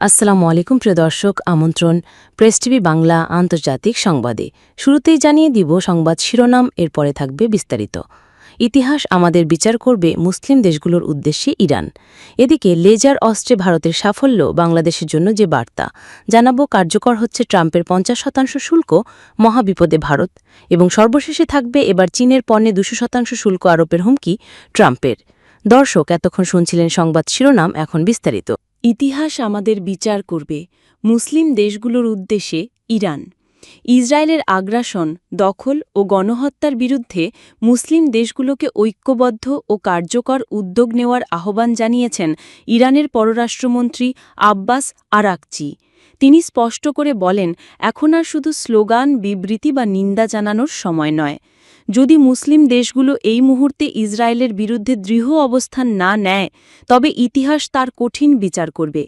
আসসালামু আলাইকুম, প্রিয় দর্শক, আমন্ত্রণ, প্রেস টিভি বাংলা আন্তর্জাতিক সংবাদে। শুরুতেই জানিয়ে দিব সংবাদ শিরোনাম, এরপরে থাকবে বিস্তারিত। ইতিহাস আমাদের বিচার করবে মুসলিম দেশগুলোর উদ্দেশ্যে ইরান। এদিকে, লেজার অস্ত্রে ভারতের সাফল্য, বাংলাদেশের জন্য যে বার্তা। জানাব কার্যকর হচ্ছে ট্রাম্পের পঞ্চাশ শতাংশ শুল্ক, মহাবিপদে ভারত। এবং সর্বশেষে থাকবে এবার চীনের পণ্যে দুশো শতাংশ শুল্ক আরোপের হুমকি ট্রাম্পের। দর্শক, এতক্ষণ শুনছিলেন সংবাদ শিরোনাম, এখন বিস্তারিত। ইতিহাস আমাদের বিচার করবে মুসলিম দেশগুলোর উদ্দেশ্যে ইরান। ইসরায়েলের আগ্রাসন, দখল ও গণহত্যার বিরুদ্ধে মুসলিম দেশগুলোকে ঐক্যবদ্ধ ও কার্যকর উদ্যোগ নেওয়ার আহ্বান জানিয়েছেন ইরানের পররাষ্ট্রমন্ত্রী আব্বাস আরাকচি। তিনি স্পষ্ট করে বলেন, এখন আর শুধু স্লোগান, বিবৃতি বা নিন্দা জানানোর সময় নয়। যদি মুসলিম দেশগুলো এই মুহূর্তে ইসরায়েলের বিরুদ্ধে দৃঢ় অবস্থান না নেয়, তবে ইতিহাস তার কঠিন বিচার করবে।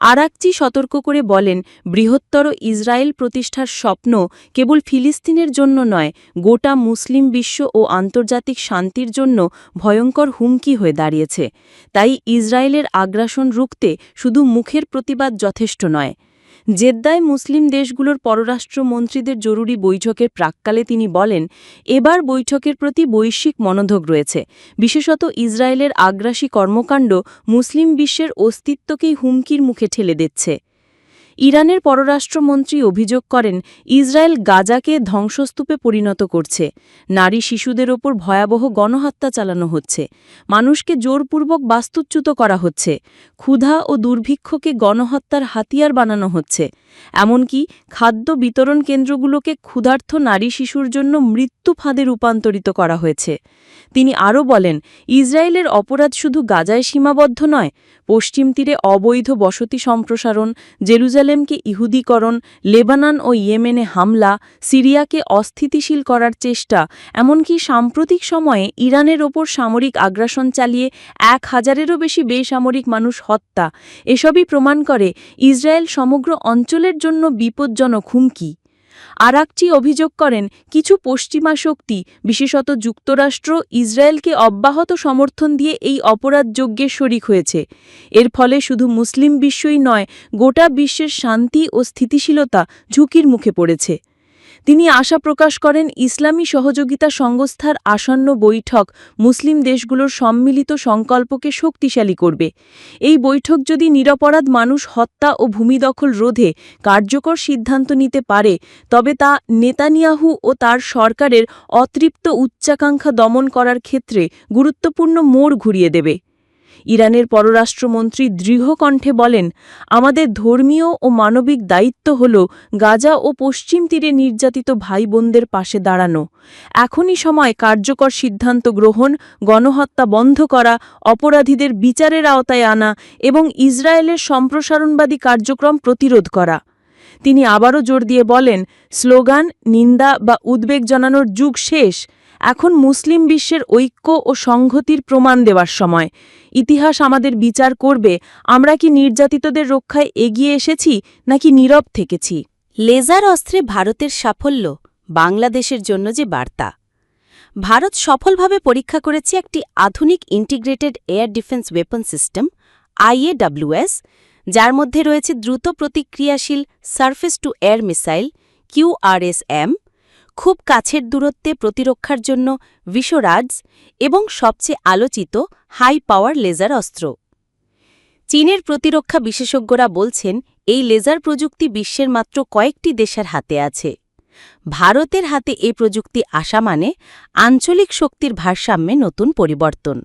আরাকচি সতর্ক করে বলেন, বৃহত্তর ইসরায়েল প্রতিষ্ঠার স্বপ্ন কেবল ফিলিস্তিনের জন্য নয়, গোটা মুসলিম বিশ্ব ও আন্তর্জাতিক শান্তির জন্য ভয়ঙ্কর হুমকি হয়ে দাঁড়িয়েছে। তাই ইসরায়েলের আগ্রাসন রুখতে শুধু মুখের প্রতিবাদ যথেষ্ট নয়। জেদ্দায় মুসলিম দেশগুলোর পররাষ্ট্রমন্ত্রীদের জরুরি বৈঠকের প্রাককালে তিনি বলেন, এবার বৈঠকের প্রতি বৈশ্বিক মনোধোগ রয়েছে। বিশেষত ইসরায়েলের আগ্রাসী কর্মকাণ্ড মুসলিম বিশ্বের অস্তিত্বকেই হুমকির মুখে ঠেলে দিচ্ছে। ইরানের পররাষ্ট্রমন্ত্রী অভিযোগ করেন, ইসরায়েল গাজাকে ধ্বংসস্তূপে পরিণত করছে। নারী শিশুদের ওপর ভয়াবহ গণহত্যা চালানো হচ্ছে। মানুষকে জোরপূর্বক বাস্তুচ্যুত করা হচ্ছে। ক্ষুধা ও দুর্ভিক্ষকে গণহত্যার হাতিয়ার বানানো হচ্ছে। এমনকি খাদ্য বিতরণ কেন্দ্রগুলোকে ক্ষুধার্থ নারী শিশুর জন্য মৃত্যু ফাঁদে রূপান্তরিত করা হয়েছে। তিনি আরও বলেন, ইসরায়েলের অপরাধ শুধু গাজায় সীমাবদ্ধ নয়, পশ্চিম তীরে অবৈধ বসতি সম্প্রসারণ জেরুজালেমকে ইহুদীকরণ, লেবানন ও ইয়েমেনে হামলা, সিরিয়াকে অস্থিতিশীল করার চেষ্টা, এমনকি সাম্প্রতিক সময়ে ইরানের ওপর সামরিক আগ্রাসন চালিয়ে এক হাজারেরও বেশি বেসামরিক মানুষ হত্যা। এসবই প্রমাণ করে ইসরায়েল সমগ্র অঞ্চলের জন্য বিপজ্জনক হুমকি। আরাকচি অভিযোগ করেন, কিছু পশ্চিমা শক্তি, বিশেষত যুক্তরাষ্ট্র, ইসরায়েলকে অব্যাহত সমর্থন দিয়ে এই অপরাধ যজ্ঞের শরিক হয়েছে। এর ফলে শুধু মুসলিম বিশ্বই নয়, গোটা বিশ্বের শান্তি ও স্থিতিশীলতা ঝুঁকির মুখে পড়েছে। তিনি আশা প্রকাশ করেন, ইসলামী সহযোগিতা সংস্থার আসন্ন বৈঠক মুসলিম দেশগুলোর সম্মিলিত সংকল্পকে শক্তিশালী করবে। এই বৈঠক যদি নিরপরাধ মানুষ হত্যা ও ভূমিদখল রোধে কার্যকর সিদ্ধান্ত নিতে পারে, তবে তা নেতানিয়াহু ও তার সরকারের অতৃপ্ত উচ্চাকাঙ্ক্ষা দমন করার ক্ষেত্রে গুরুত্বপূর্ণ মোড় ঘুরিয়ে দেবে। ইরানের পররাষ্ট্রমন্ত্রী দৃঢ় কণ্ঠে বলেন, আমাদের ধর্মীয় ও মানবিক দায়িত্ব হল গাজা ও পশ্চিম তীরে নির্যাতিত ভাই বোনদের পাশে দাঁড়ানো। এখনই সময় কার্যকর সিদ্ধান্ত গ্রহণ, গণহত্যা বন্ধ করা, অপরাধীদের বিচারের আওতায় আনা এবং ইসরায়েলের সম্প্রসারণবাদী কার্যক্রম প্রতিরোধ করা। তিনি আবারও জোর দিয়ে বলেন, স্লোগান, নিন্দা বা উদ্বেগ জানানোর যুগ শেষ। এখন মুসলিম বিশ্বের ঐক্য ও সংহতির প্রমাণ দেওয়ার সময়। ইতিহাস আমাদের বিচার করবে, আমরা কি নির্যাতিতদের রক্ষায় এগিয়ে এসেছি, নাকি নীরব থেকেছি? লেজার অস্ত্রে ভারতের সাফল্য, বাংলাদেশের জন্য যে বার্তা। ভারত সফলভাবে পরীক্ষা করেছে একটি আধুনিক integrated air defence weapon system IAWS যার মধ্যে রয়েছে দ্রুত প্রতিক্রিয়াশীল surface to air missile QRSM খুব কাছের দূরত্বে প্রতিরক্ষার জন্য বিশ্বরাজ এবং সবচেয়ে আলোচিত হাই পাওয়ার লেজার অস্ত্র। চীনের প্রতিরক্ষা বিশেষজ্ঞরা বলছেন, এই লেজার প্রযুক্তি বিশ্বের মাত্র কয়েকটি দেশের হাতে আছে। ভারতের হাতে এই প্রযুক্তি আসা মানে আঞ্চলিক শক্তির ভারসাম্যে নতুন পরিবর্তন।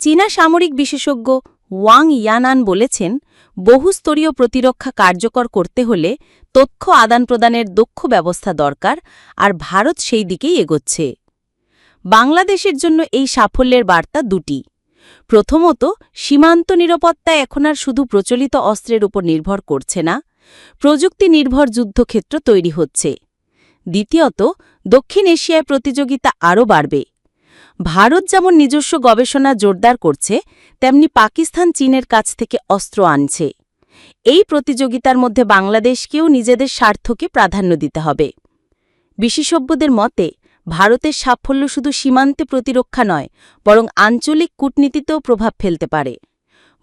চীনা সামরিক বিশেষজ্ঞ ওয়াং ইয়ানান বলেছেন, বহুস্তরীয় প্রতিরক্ষা কার্যকর করতে হলে তথ্য আদান-প্রদানের দক্ষ ব্যবস্থা দরকার, আর ভারত সেই দিকেই এগোচ্ছে। বাংলাদেশের জন্য এই সাফল্যের বার্তা দুটি। প্রথমত, সীমান্ত নিরাপত্তা এখন আর শুধু প্রচলিত অস্ত্রের উপর নির্ভর করছে না, প্রযুক্তি নির্ভর যুদ্ধক্ষেত্র তৈরি হচ্ছে। দ্বিতীয়ত, দক্ষিণ এশিয়ায় প্রতিযোগিতা আরও বাড়বে। ভারত যেমন নিজস্ব গবেষণা জোরদার করছে, তেমনি পাকিস্তান চীনের কাছ থেকে অস্ত্র আনছে। এই প্রতিযোগিতার মধ্যে বাংলাদেশকেও নিজেদের স্বার্থকে প্রাধান্য দিতে হবে। বিশেষজ্ঞদের মতে, ভারতের সাফল্য শুধু সীমান্তে প্রতিরক্ষা নয়, বরং আঞ্চলিক কূটনীতিতেও প্রভাব ফেলতে পারে।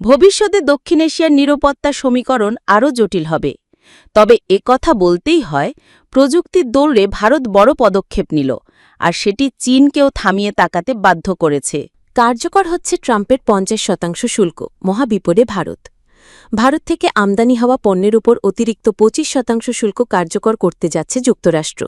ভবিষ্যতে দক্ষিণ এশিয়ার নিরাপত্তা সমীকরণ আরও জটিল হবে। তবে কথা বলতেই হয়, প্রযুক্তির দৌড়ে ভারত বড় পদক্ষেপ নিল। আর সেটি চীনকেও থামিয়ে তাকাতে বাধ্য করেছে। কার্যকর হচ্ছে ট্রাম্পের পঞ্চাশ শতাংশ শুল্ক, মহাবিপদে ভারত। ভারত থেকে আমদানি হওয়া পণ্যের উপর অতিরিক্ত পঁচিশ শতাংশ শুল্ক কার্যকর করতে যাচ্ছে যুক্তরাষ্ট্র।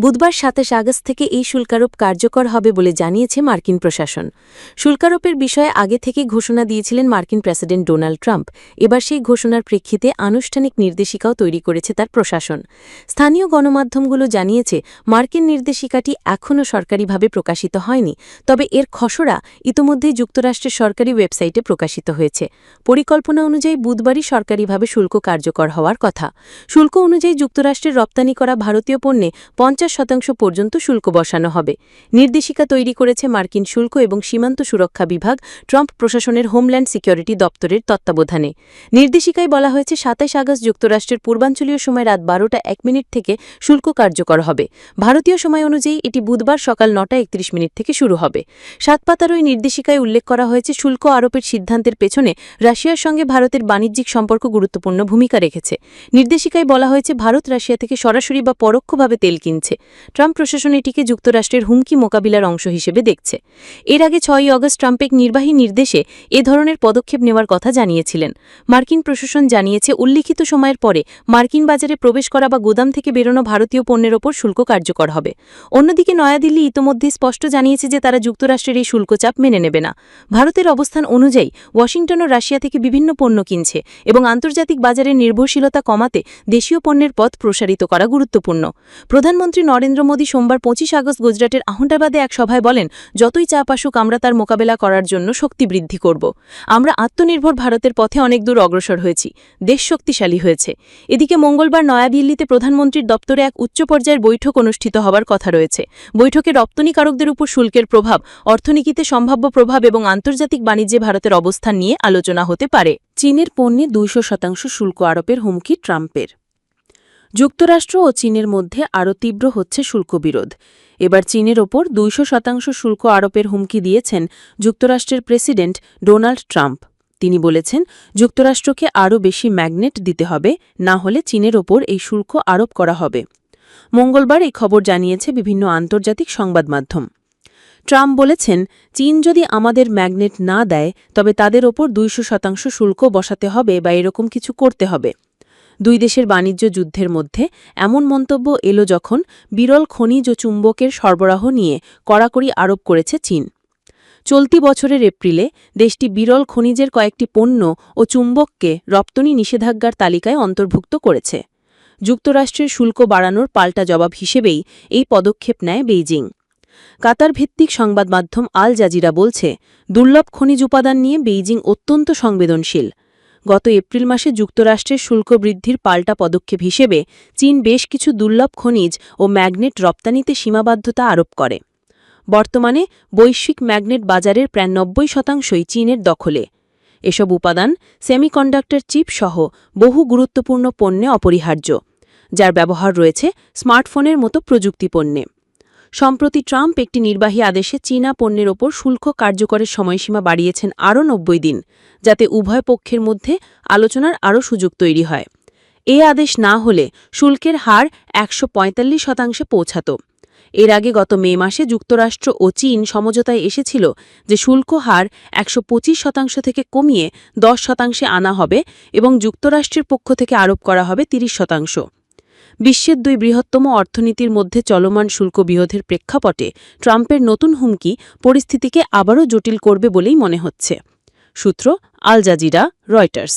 বুধবার সাতাশ আগস্ট থেকে এই শুল্কারোপ কার্যকর হবে বলে জানিয়েছে মার্কিন প্রশাসন। শুল্কারোপের বিষয়ে আগে থেকে ঘোষণা দিয়েছিলেন মার্কিন প্রেসিডেন্ট ডোনাল্ড ট্রাম্প। এবার সেই ঘোষণার প্রেক্ষিতে আনুষ্ঠানিক নির্দেশিকাও তৈরি করেছে তার প্রশাসন। স্থানীয় গণমাধ্যমগুলো জানিয়েছে, মার্কিন নির্দেশিকাটি এখনও সরকারিভাবে প্রকাশিত হয়নি, তবে এর খসড়া ইতোমধ্যেই যুক্তরাষ্ট্রের সরকারি ওয়েবসাইটে প্রকাশিত হয়েছে। পরিকল্পনা অনুযায়ী বুধবারই সরকারিভাবে শুল্ক কার্যকর হওয়ার কথা। শুল্ক অনুযায়ী যুক্তরাষ্ট্রের রপ্তানি করা ভারতীয় পণ্যে পঞ্চাশ শতাংশ পর্যন্ত শুল্ক বসানো হবে। নির্দেশিকা তৈরি করেছে মার্কিন শুল্ক এবং সীমান্ত সুরক্ষা বিভাগ, ট্রাম্প প্রশাসনের হোমল্যান্ড সিকিউরিটি দপ্তরের তত্ত্বাবধানে। নির্দেশিকায় বলা হয়েছে, সাতাশ আগস্ট যুক্তরাষ্ট্রের পূর্বাঞ্চলীয় সময় রাত বারোটা এক মিনিট থেকে শুল্ক কার্যকর হবে। ভারতীয় সময় অনুযায়ী এটি বুধবার সকাল নটা একত্রিশ মিনিট থেকে শুরু হবে। সাত পাতার ওই নির্দেশিকায় উল্লেখ করা হয়েছে, শুল্ক আরোপের সিদ্ধান্তের পেছনে রাশিয়ার সঙ্গে ভারতের বাণিজ্যিক সম্পর্ক গুরুত্বপূর্ণ ভূমিকা রেখেছে। নির্দেশিকায় বলা হয়েছে, ভারত রাশিয়া থেকে সরাসরি বা পরোক্ষভাবে তেল কিনছে। ট্রাম্প প্রশাসন এটিকে যুক্তরাষ্ট্রের হুমকি মোকাবিলার অংশ হিসেবে দেখছে। এর আগে ছয়ই অগস্ট ট্রাম্পের নির্বাহী নির্দেশে এ ধরনের পদক্ষেপ নেওয়ার কথা জানিয়েছিলেন। মার্কিন প্রশাসন জানিয়েছে, উল্লিখিত সময়ের পরে মার্কিন বাজারে প্রবেশ করা বা গোদাম থেকে বেরোনো ভারতীয় পণ্যের ওপর শুল্ক কার্যকর হবে। অন্যদিকে নয়াদিল্লি ইতোমধ্যেই স্পষ্ট জানিয়েছে যে তারা যুক্তরাষ্ট্রের এই শুল্কচাপ মেনে নেবে না। ভারতের অবস্থান অনুযায়ী ওয়াশিংটন ও রাশিয়া থেকে বিভিন্ন পণ্য কিনছে। এবং আন্তর্জাতিক বাজারের নির্ভরশীলতা কমাতে দেশীয় পণ্যের পথ প্রসারিত করা গুরুত্বপূর্ণ। প্রধানমন্ত্রী নরেন্দ্র মোদী সোমবার পঁচিশ আগস্ট গুজরাটের আহমেদাবাদে এক সভায় বলেন, যতই চাপ আসুক, আমরা তার মোকাবেলা করার জন্য শক্তি বৃদ্ধি করব। আমরা আত্মনির্ভর ভারতের পথে অনেক দূর অগ্রসর হয়েছি। দেশ শক্তিশালী হয়েছে। এদিকে মঙ্গলবার নয়াদিল্লিতে প্রধানমন্ত্রীর দপ্তরে এক উচ্চ পর্যায়ের বৈঠক অনুষ্ঠিত হবার কথা রয়েছে। বৈঠকে রপ্তানিকারকদের উপর শুল্কের প্রভাব, অর্থনীতিতে সম্ভাব্য প্রভাব এবং আন্তর্জাতিক বাণিজ্যে ভারতের অবস্থান নিয়ে আলোচনা হতে পারে। চীনের পণ্যে দুইশো শতাংশ শুল্ক আরোপের হুমকি ট্রাম্পের। যুক্তরাষ্ট্র ও চীনের মধ্যে আরও তীব্র হচ্ছে শুল্ক বিরোধ। এবার চীনের ওপর দুইশো শতাংশ শুল্ক আরোপের হুমকি দিয়েছেন যুক্তরাষ্ট্রের প্রেসিডেন্ট ডোনাল্ড ট্রাম্প। তিনি বলেছেন, যুক্তরাষ্ট্রকে আরও বেশি ম্যাগনেট দিতে হবে, না হলে চীনের ওপর এই শুল্ক আরোপ করা হবে। মঙ্গলবার এই খবর জানিয়েছে বিভিন্ন আন্তর্জাতিক সংবাদ মাধ্যম ট্রাম্প বলেছেন, চীন যদি আমাদের ম্যাগনেট না দেয়, তবে তাদের ওপর দুইশো শতাংশ শুল্ক বসাতে হবে বা এরকম কিছু করতে হবে। দুই দেশের বাণিজ্য যুদ্ধের মধ্যে এমন মন্তব্য এলো যখন বিরল খনিজ ও চুম্বকের সরবরাহ নিয়ে কড়াকড়ি আরোপ করেছে চীন। চলতি বছরের এপ্রিলে দেশটি বিরল খনিজের কয়েকটি পণ্য ও চুম্বককে রপ্তানি নিষেধাজ্ঞার তালিকায় অন্তর্ভুক্ত করেছে। যুক্তরাষ্ট্রের শুল্ক বাড়ানোর পাল্টা জবাব হিসেবেই এই পদক্ষেপ নেয় বেইজিং। কাতার ভিত্তিক সংবাদ মাধ্যম আল জাজিরা বলছে, দুর্লভ খনিজ উপাদান নিয়ে বেইজিং অত্যন্ত সংবেদনশীল। গত এপ্রিল মাসে যুক্তরাষ্ট্রের শুল্ক বৃদ্ধির পাল্টা পদক্ষেপ হিসেবে চীন বেশ কিছু দুর্লভ খনিজ ও ম্যাগনেট রপ্তানিতে সীমাবদ্ধতা আরোপ করে। বর্তমানে বৈশ্বিক ম্যাগনেট বাজারের প্রায় নব্বই শতাংশই চীনের দখলে। এসব উপাদান সেমিকন্ডাক্টর চিপ সহ বহু গুরুত্বপূর্ণ পণ্যে অপরিহার্য, যার ব্যবহার রয়েছে স্মার্টফোনের মতো প্রযুক্তি পণ্যে। সম্প্রতি ট্রাম্প একটি নির্বাহী আদেশে চীনা পণ্যের ওপর শুল্ক কার্যকরের সময়সীমা বাড়িয়েছেন আরও নব্বই দিন, যাতে উভয় পক্ষের মধ্যে আলোচনার আরও সুযোগ তৈরি হয়। এ আদেশ না হলে শুল্কের হার একশো পঁয়তাল্লিশ শতাংশে পৌঁছাত। এর আগে গত মে মাসে যুক্তরাষ্ট্র ও চীন সমঝোতায় এসেছিল যে শুল্ক হার একশো পঁচিশ শতাংশ থেকে কমিয়ে দশ শতাংশে আনা হবে এবং যুক্তরাষ্ট্রের পক্ষ থেকে আরোপ করা হবে ৩০ শতাংশ। বিশ্বের দুই বৃহত্তম অর্থনীতির মধ্যে চলমান শুল্ক বিরোধের প্রেক্ষাপটে ট্রাম্পের নতুন হুমকি পরিস্থিতিকে আবারও জটিল করবে বলেই মনে হচ্ছে। সূত্র আল জাজিরা, রয়টার্স।